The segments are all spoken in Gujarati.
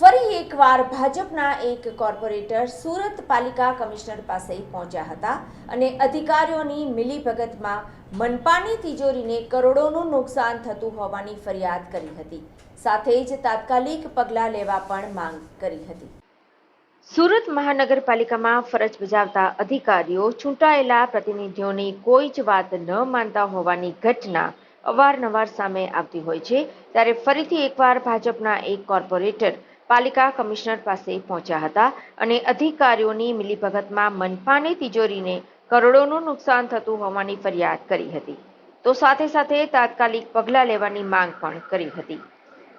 ફરી એકવાર ભાજપના એક કોર્પોરેટર સુરત પાલિકા કમિશનર પાસે પહોંચ્યા હતા અને અધિકારીઓની મિલીભગતમાં મનપાની તિજોરીને કરોડોનું નુકસાન થતું હોવાની ફરિયાદ કરી હતી. સાથે જ તાત્કાલિક પગલાં લેવા પણ માંગ કરી હતી. સુરત મહાનગરપાલિકામાં ફરજ બજાવતા અધિકારીઓ ચૂંટાયેલા પ્રતિનિધિઓની કોઈ જ વાત ન માનતા હોવાની ઘટના અવારનવાર સામે આવતી હોય છે. ત્યારે ફરીથી એકવાર ભાજપના એક કોર્પોરેટર પાલિકા કમિશનર પાસે પહોંચ્યા હતા અને અધિકારીઓની મિલીભગતમાં મનપાની તિજોરીને કરોડોનું નુકસાન થતું હોવાની ફરિયાદ કરી હતી. તો સાથે સાથે તાત્કાલિક પગલાં લેવાની માંગ પણ કરી હતી.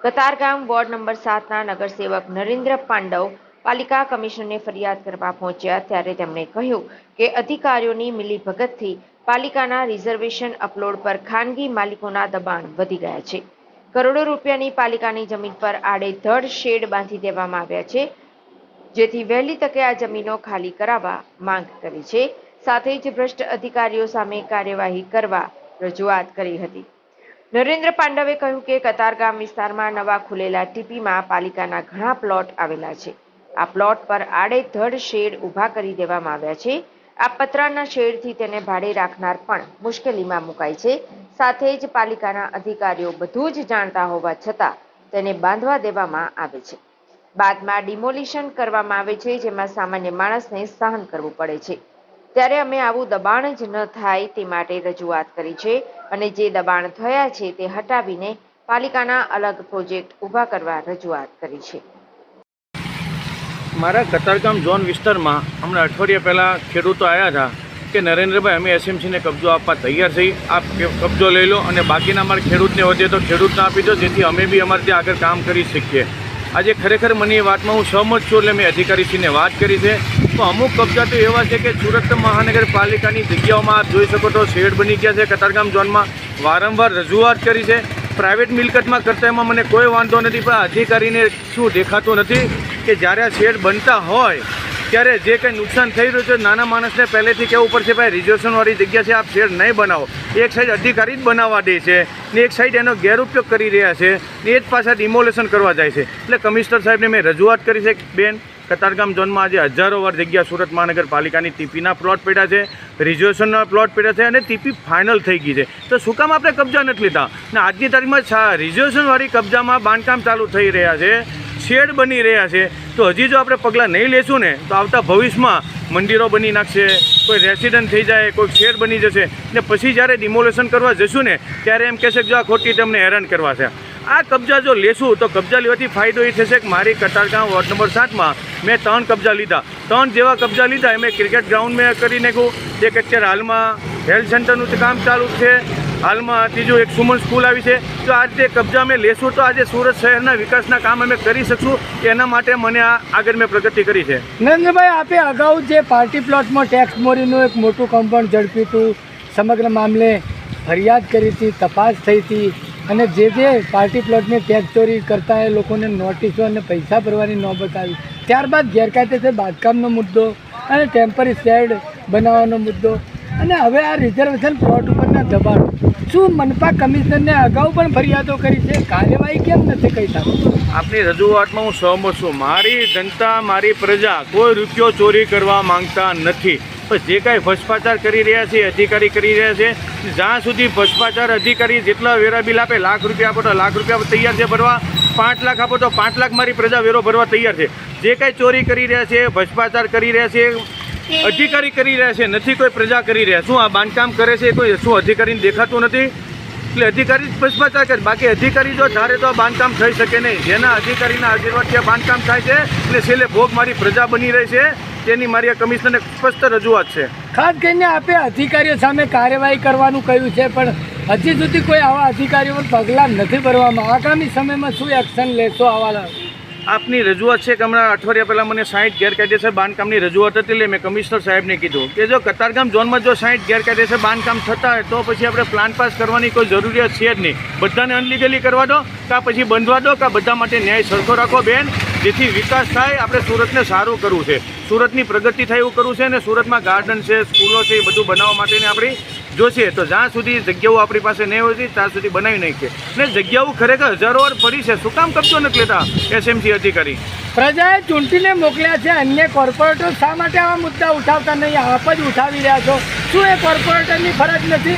કતારગામ વોર્ડ નંબર સાતના નગરસેવક નરેન્દ્ર પાંડવ પાલિકા કમિશનરને ફરિયાદ કરવા પહોંચ્યા ત્યારે તેમણે કહ્યું કે અધિકારીઓની મિલીભગતથી પાલિકાના રિઝર્વેશન અપલોડ પર ખાનગી માલિકોના દબાણ વધી ગયા છે. કરોડો રૂપિયાની પાલિકાની જમીન પર આડેધડ શેડ બાંધી દેવામાં આવ્યા છે. જેથી વહેલી તકે આ જમીનો ખાલી કરાવવા માંગ કરી છે. સાથે જ ભ્રષ્ટ અધિકારીઓ સામે કાર્યવાહી કરવા રજૂઆત કરી હતી. નરેન્દ્ર પાંડવે કહ્યું કે કતારગામ વિસ્તારમાં નવા ખુલેલા ટીપીમાં પાલિકાના ઘણા પ્લોટ આવેલા છે. આ પ્લોટ પર આડેધડ શેડ ઊભા કરી દેવામાં આવ્યા છે. આ પતરાના શેડથી તેને ભાડે રાખનાર પણ મુશ્કેલીમાં મુકાય છે. સાથે જ પાલિકાના અધિકારીઓ બધું જ જાણતા હોવા છતાં તેને બાંધવા દેવામાં આવે છે. બાદમાં ડિમોલિશન કરવામાં આવે છે, જેમાં સામાન્ય માણસને સહન કરવું પડે છે. ત્યારે અમે આવું દબાણ જ ન થાય તે માટે રજૂઆત કરી છે અને જે દબાણ થયા છે તે હટાવીને પાલિકાના અલગ પ્રોજેક્ટ ઊભા કરવા રજૂઆત કરી છે. મારા કતારગામ ઝોન વિસ્તારમાં હમણાં અઠવાડિયા પહેલાં ખેડૂતો આવ્યા હતા. કે નરેન્દ્રભાઈ, અમે એસએમસીને કબજો આપવા તૈયાર છીએ. આપ કબજો લઈ લો અને બાકીના અમારે ખેડૂતને વધે તો ખેડૂતને આપી દો, જેથી અમે બી અમારે ત્યાં આગળ કામ કરી શકીએ. આજે ખરેખર મને એ વાતમાં હું સહમત છું એટલે મેં અધિકારીશ્રીને વાત કરી છે. તો અમુક કબજા તો એવા છે કે સુરત મહાનગરપાલિકાની જગ્યાઓમાં આપ જોઈ શકો તો શેડ બની ગયા છે કતારગામ ઝોનમાં. વારંવાર રજૂઆત કરી છે. પ્રાઇવેટ મિલકતમાં કરતા એમાં મને કોઈ વાંધો નથી, પણ અધિકારીને શું દેખાતું નથી કે જ્યારે આ શેડ બનતા હોય ત્યારે જે કંઈ નુકસાન થઈ રહ્યું છે, નાના માણસને પહેલેથી કહેવું પડશે, ભાઈ રિઝર્વેશનવાળી જગ્યા છે, આપ શેર નહીં બનાવો. એક સાઈડ અધિકારી જ બનાવવા દે છે ને એક સાઈડ એનો ગેરઉપયોગ કરી રહ્યા છે ને એ જ પાછા ડિમોલેશન કરવા જાય છે. એટલે કમિશનર સાહેબને મેં રજૂઆત કરી છે, બેન, કતારગામ ઝોનમાં આજે હજારો વાર જગ્યા સુરત મહાનગરપાલિકાની ટીપીના પ્લોટ પડ્યા છે રિઝર્વેશનના પ્લોટ પડ્યા છે અને ટીપી ફાઇનલ થઈ ગઈ છે. તો શું કામ આપણે કબજા નથી લીધા? ને આજની તારીખમાં રિઝર્વેશનવાળી કબજામાં બાંધકામ ચાલુ થઈ રહ્યા છે. શેડ બની રહ્યા છે. તો હજી જો આપણે પગલાં નહીં લેશું ને, તો આવતા ભવિષ્યમાં મંદિરો બની નાખશે, કોઈ રેસિડન્ટ થઈ જાય કોઈ શેડ બની જશે. ને પછી જ્યારે ડિમોલેશન કરવા જશું ને, ત્યારે એમ કહેશે કે જો આ ખોટી તમને હેરાન કરવા છે આ કબજા જો લેશું, તો કબજા લેવાથી ફાયદો એ થશે કે મારી કતારગામ વોર્ડ નંબર સાતમાં મેં ત્રણ કબજા લીધા. ત્રણ જેવા કબજા લીધા એ મેં ક્રિકેટ ગ્રાઉન્ડ મેં કરી નાખ્યું, એક અત્યારે હાલમાં હેલ્થ સેન્ટરનું જે કામ ચાલુ છે. હાલમાં ત્રીજું એક સુમન સ્કૂલ આવી છે. તો આ રીતે કબજા અમે લેશું તો આજે સુરત શહેરના વિકાસના કામ અમે કરી શકશું. એના માટે મને આ આગળ મેં પ્રગતિ કરી છે. નરેન્દ્રભાઈ, આપે અગાઉ જે પાર્ટી પ્લોટમાં ટેક્સ મોરીનું એક મોટું કમ્પાઉન્ડ ઝડપ્યું હતું, સમગ્ર મામલે ફરિયાદ કરી હતી, તપાસ થઈ હતી અને જે જે પાર્ટી પ્લોટની ટેક્સ ચોરી કરતા એ લોકોને નોટિસો અને પૈસા ભરવાની નોબત આવી ત્યારબાદ ગેરકાયદેસર બાંધકામનો મુદ્દો અને ટેમ્પરરી શેડ બનાવવાનો મુદ્દો. અને હવે આ રિઝર્વેશન પ્લોટ ઉપરના દબાણ. શું મનપા કમિશનરને અગાઉ પણ ફરિયાદો કરી છે? કાર્યવાહી કેમ નથી કરી શકતો? આપની રજૂઆતમાં હું સહમત છું. મારી જનતા, મારી પ્રજા કોઈ રૂપિયો ચોરી કરવા માંગતા નથી. પણ જે કાંઈ ભ્રષ્ટાચાર કરી રહ્યા છે, અધિકારી કરી રહ્યા છે, જ્યાં સુધી ભ્રષ્ટાચાર અધિકારી જેટલા વેરા બિલ આપે, લાખ રૂપિયા આપો તો લાખ રૂપિયા તૈયાર છે ભરવા. પાંચ લાખ આપો તો પાંચ લાખ મારી પ્રજા વેરો ભરવા તૈયાર છે. જે કાંઈ ચોરી કરી રહ્યા છે, ભ્રષ્ટાચાર કરી રહ્યા છે અધિકારી કરી રહ્યા છે, નથી કોઈ પ્રજા કરી રહ્યા. શું આ બાંધકામ કરે છે કોઈ શું અધિકારીને દેખાતું નથી? એટલે અધિકારી ભ્રષ્ટાચાર કરે. બાકી અધિકારી જો ધારે તો આ બાંધકામ થઈ શકે નહીં. જેના અધિકારીના આશીર્વાદથી બાંધકામ થાય છે, એટલે છેલ્લે ભોગ મારી પ્રજા બની રહી છે. તેની મારી આ કમિશનરને સ્પષ્ટ રજૂઆત છે. ખાસ કરીને આપે અધિકારીઓ સામે કાર્યવાહી કરવાનું કહ્યું છે, પણ હજી સુધી કોઈ આવા અધિકારીઓ પગલાં નથી ભરવામાં. આગામી સમયમાં શું એક્શન લેશો આવા આપની રજૂઆત છે કે હમણાં અઠવાડિયા પહેલાં મને સાઠ ગેરકાયદેસર બાંધકામની રજૂઆત હતી એટલે મેં કમિશનર સાહેબને કીધું કે જો કતારગામ ઝોનમાં જો સાઠ ગેરકાયદેસર બાંધકામ થતા હોય તો પછી આપણે પ્લાન પાસ કરવાની કોઈ જરૂરિયાત છે જ નહીં. બધાને અનલીગલી કરવા દો કાં પછી બંધવા દો કાં બધા માટે ન્યાય સરખો રાખો બેન. જેથી વિકાસ થાય, આપણે સુરતને સારું કરવું છે. સુરતની પ્રગતિ થાય એવું કરવું છે અને સુરતમાં ગાર્ડન છે, સ્કૂલો છે, એ બધું બનાવવા માટેની આપણી જોશે તો જ્યાં સુધી જગ્યાઓ આપણી પાસે નહીં હોતી ત્યાં સુધી બનાવી નાખીએ. ને જગ્યાઓ ખરેખર હજારો વાર પડી છે. શું કામ કબજો નથી લેતા એસએમસી અધિકારી પ્રજાએ ચૂંટીને મોકલ્યા છે. અન્ય કોર્પોરેટર શા માટે આવા મુદ્દા ઉઠાવતા નહીં? આપ જ ઉઠાવી રહ્યા છો. શું એ કોર્પોરેટરની ફરજ નથી?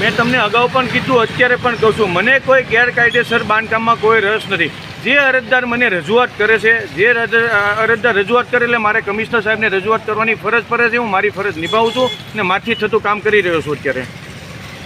મેં તમને અગાઉ પણ કીધું અત્યારે પણ કહું છું. મને કોઈ ગેરકાયદેસર બાંધકામમાં કોઈ રસ નથી. જે અરજદાર મને રજૂઆત કરે છે, જે રજ- અરજદાર રજૂઆત કરે એટલે મારે કમિશનર સાહેબને રજૂઆત કરવાની ફરજ પડે છે, હું મારી ફરજ નિભાવું છું અને માથી થતું કામ કરી રહ્યો છું અત્યારે.